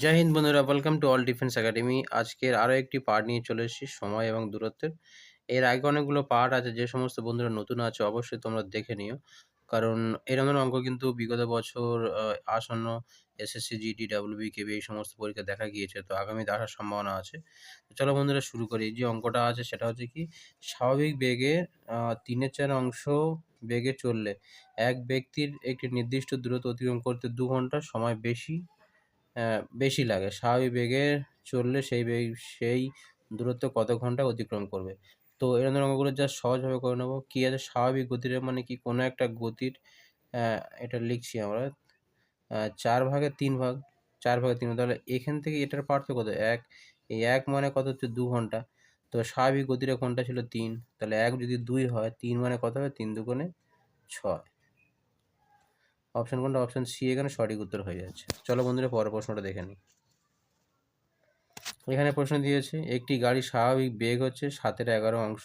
জয় হিন্দ বন্ধুরা welcome to all defence academy আজকের আরও একটি পার্ট নিয়ে চলে এসেছি, সময় এবং দূরত্বের। এর আগে অনেকগুলো পার্ট আছে, যে সমস্ত বন্ধুরা নতুন আছে, অবশ্যই তোমরা দেখে নিও। কারণ এরকম ধরনের অঙ্ক কিন্তু বিগত বছর আসন্ন এসএসসি জিডি ডাব্লিউবি কেবি এই সমস্ত পরীক্ষা দেখা গিয়েছে, তো আগামীতে আসার সম্ভাবনা আছে। চলো বন্ধুরা শুরু করি। যে অঙ্কটা আছে, সেটা হচ্ছে কি, স্বাভাবিক বেগে তিনের চার অংশ বেগে চললে, এক ব্যক্তির একটি নির্দিষ্ট দূরত্ব অতিক্রম করতে দু ঘণ্টা সময় বেশি বেশি লাগে। স্বাভাবিক বেগে চললে সেই বেগ, সেই দূরত্ব কত ঘণ্টা অতিক্রম করবে? তো এরকম অঙ্কগুলো জাস্ট সহজভাবে করে নেব। কি আছে? স্বাভাবিক গতির মানে কি কোনো একটা গতির এটা লিখছি আমরা চার ভাগে তিন ভাগ, চার ভাগে তিন তাহলে এখান থেকে এটার পার্থক্য কত? এক, এই এক মানে কত হচ্ছে? দু ঘণ্টা। তো স্বাভাবিক গতিটা কোনটা ছিল? তিন। তাহলে এক যদি দুই হয়, তিন মানে কত হবে? তিন দুগুণে ছয়। অপশন কোনটা অপশন সি এখানে সঠিক উত্তর হয়ে যাচ্ছে। চলো বন্ধুরা পরের প্রশ্নটা দেখে নিই। এখানে প্রশ্ন দিয়েছে, একটি গাড়ি স্বাভাবিক বেগ হচ্ছে সাতের এগারো অংশ,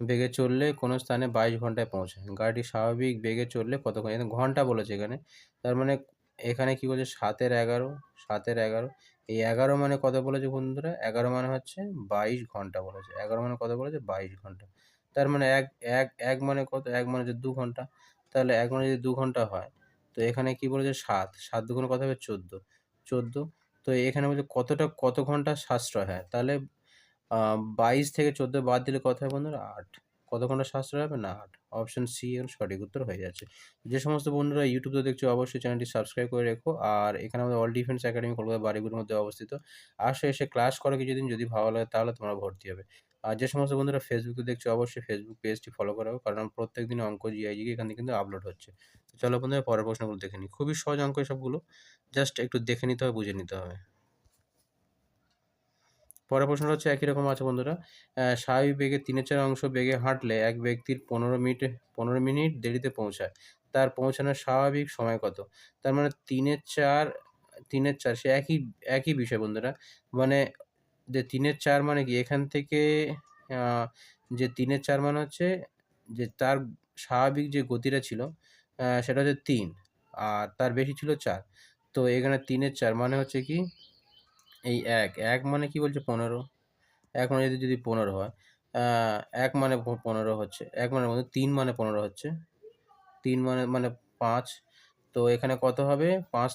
বেগে চললে কোনো স্থানে বাইশ ঘন্টায় পৌঁছায়। গাড়িটি স্বাভাবিক বেগে চললে কতক্ষণ? এখানে ঘণ্টা বলেছে এখানে। তার মানে এখানে কি বলছে? সাতের এগারো সাতের এগারো। এই এগারো মানে কত বলেছে বন্ধুরা? এগারো মানে হচ্ছে বাইশ ঘণ্টা বলেছে। এগারো মানে কত বলেছে? বাইশ ঘণ্টা। তার মানে এক এক এক মানে কত? এক মানে হচ্ছে দু ঘণ্টা। তাহলে এক ঘণ্টা যদি দু ঘণ্টা হয়, তো এখানে কি বলেছে? সাত। সাত দুগুণে কত হবে? চোদ্দ। চোদ্দ। তো এখানে বলছে কতটা, কত ঘণ্টা সাশ্রয় হয়? তাহলে বাইশ থেকে চোদ্দ বাদ দিলে কত হয় বন্ধুরা? আট। কত ঘণ্টা সাশ্রয় হবে? না, আট। অপশন সি এর সঠিক উত্তর হয়ে যাচ্ছে। যে সমস্ত বন্ধুরা ইউটিউবে দেখছ, অবশ্যই চ্যানেলটি সাবস্ক্রাইব করে রেখো। আর এখানে আমাদের অল ডিফেন্স একাডেমি কলকাতা বাড়িগুলোর মধ্যে অবস্থিত। আসো এসে ক্লাস করো কিছুদিন। যদি ভালো লাগে তাহলে তোমরা ভর্তি হবে। আর যে সমস্ত বন্ধুরা ফেসবুকে দেখছ, অবশ্যই ফেসবুক পেজটি ফলো করো কারণ প্রত্যেক দিন অঙ্ক জিআইজি এখান কিন্তু আপলোড হচ্ছে। তো চলো বন্ধুরা, পরের প্রশ্নগুলো দেখে নিই। খুবই সহজ অঙ্ক সবগুলো জাস্ট একটু দেখে নিতে হবে, বুঝে নিতে হবে। পরের প্রশ্নটা হচ্ছে একই রকম আছে বন্ধুরা। স্বাভাবিক বেগে তিনের চার অংশ বেগে হাঁটলে এক ব্যক্তির পনেরো মিনিট পনেরো মিনিট দেরিতে পৌঁছায়। তার পৌঁছানোর স্বাভাবিক সময় কত? তার মানে তিনের চার তিনের চার, সে একই একই বিষয় বন্ধুরা। মানে যে তিনের চার মানে কি? এখান থেকে যে তিনের চার মানে হচ্ছে যে তার স্বাভাবিক যে গতিটা ছিল সেটা হচ্ছে তিন, আর তার বেশি ছিল চার। তো এখানে তিনের চার মানে হচ্ছে কি? এই এক এক মানে কি বলছে? পনেরো। এক মানে যদি যদি পনেরো হয় এক মানে পনেরো হচ্ছে। এক মানে বলতে তিন মানে পনেরো হচ্ছে। তিন মানে মানে পাঁচ। তো এখানে কত হবে? পাঁচ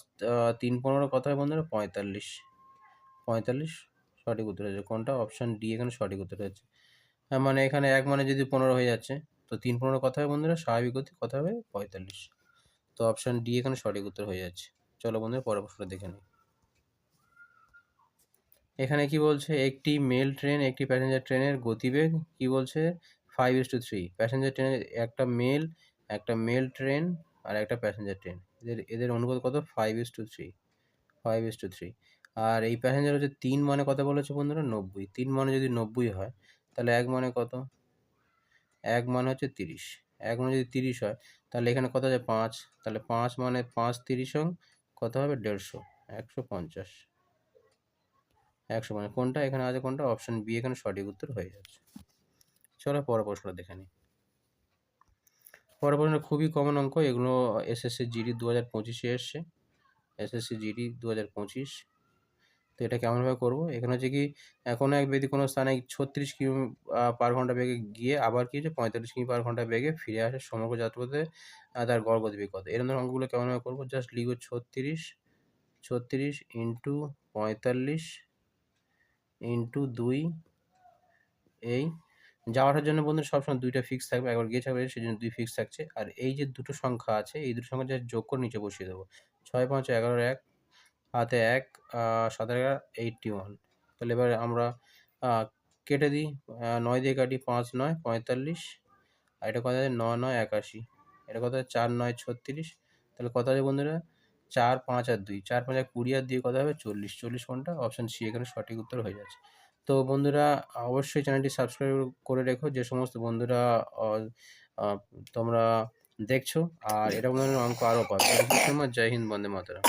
তিন পনেরো কত হবে বন্ধুরা? পঁয়তাল্লিশ। পঁয়তাল্লিশ? সঠিক উত্তর হয়েছে কোনটা? অপশান ডি এখানে সঠিক উত্তর হয়েছে হ্যাঁ মানে এখানে এক মানে যদি পনেরো হয়ে যাচ্ছে, তো তিন পনেরো কথা হবে বন্ধুরা, স্বাভাবিক গতি কথা হবে পঁয়তাল্লিশ। তো অপশান ডি এখানে সঠিক উত্তর হয়ে যাচ্ছে। চলো বন্ধুরা, পরের প্রশ্নটা দেখে নিই। এখানে কি বলছে, একটি মেল ট্রেন একটি প্যাসেঞ্জার ট্রেনের গতিবেগ কি বলছে? Five is to three passenger ট্রেনের একটা মেল একটা মেল ট্রেন আর একটা প্যাসেঞ্জার ট্রেন এদের এদের অনুপাত কত? Five is to three five is to three আর এই প্যাসেঞ্জার হচ্ছে তিন মানে কত বলেছে বন্ধুরা? নব্বই। তিন মানে যদি নব্বই হয়, তাহলে এক মানে কত? এক মানে হচ্ছে তিরিশ। এক মানে যদি তিরিশ হয়, তাহলে এখানে কত আছে? পাঁচ। তাহলে পাঁচ মানে পাঁচ তিরিশ কত হবে? দেড়শো। একশো পঞ্চাশ। একশো মানে কোনটা? এখানে আছে কোনটা? অপশন বি এখানে সঠিক উত্তর হয়ে যাচ্ছে। চলো পরের প্রশ্নটা দেখে নিই। পরের প্রশ্ন খুবই কমন অঙ্ক। এগুলো এসএসসি জিডি দু হাজার পঁচিশে এসছে। এসএসসি জিডি দু হাজার পঁচিশ। তো এটা কেমনভাবে করব? এখানে হচ্ছে কি কোনো এক ব্যক্তি কোনো স্থানে ছত্রিশ কিমি পার ঘণ্টা বেগে গিয়ে আবার কি হচ্ছে, পঁয়তাল্লিশ কিমি পার ঘণ্টা বেগে ফিরে আসে সমগ্র যাত্রাপথে তার গড় গতিবেগ কত এরকম ধরনের অঙ্কগুলো কেমনভাবে করব? জাস্ট লিখব ছত্রিশ ছত্রিশ ইন্টু পঁয়তাল্লিশ ইন্টু দুই, এই যাওয়াটার জন্য বন্ধুরা সবসময় দুইটা ফিক্স থাকবে। একবার গিয়ে থাকবে সেই জন্য দুই ফিক্স থাকছে। আর এই যে দুটো সংখ্যা আছে, এই দুটো সংখ্যা যোগ করে নিচে বসিয়ে দেবো। ছয় পাঁচ এগারো এক, হাতে এক সাত এগারো এইটটি ওয়ান তাহলে এবার আমরা কেটে দিই নয় দিয়ে কাটি পাঁচ নয়, পঁয়তাল্লিশ। আর এটা কত আছে? নয় নয় একাশি। এটা কত আছে? চার নয় ছত্রিশ। তাহলে কত আছে বন্ধুরা? চার পাঁচ আর দুই। চার পাঁচ আর কুড়ি আর দিয়ে কত হবে? চল্লিশ। চল্লিশ কোনটা? অপশান সি এখানে সঠিক উত্তর হয়ে যাচ্ছে। তো বন্ধুরা, অবশ্যই চ্যানেলটি সাবস্ক্রাইব করে রেখো। যে সমস্ত বন্ধুরা তোমরা দেখছ, আর এরকম ধরনের অঙ্ক আরও পাবে। জয় হিন্দ, বন্দে মাতরম।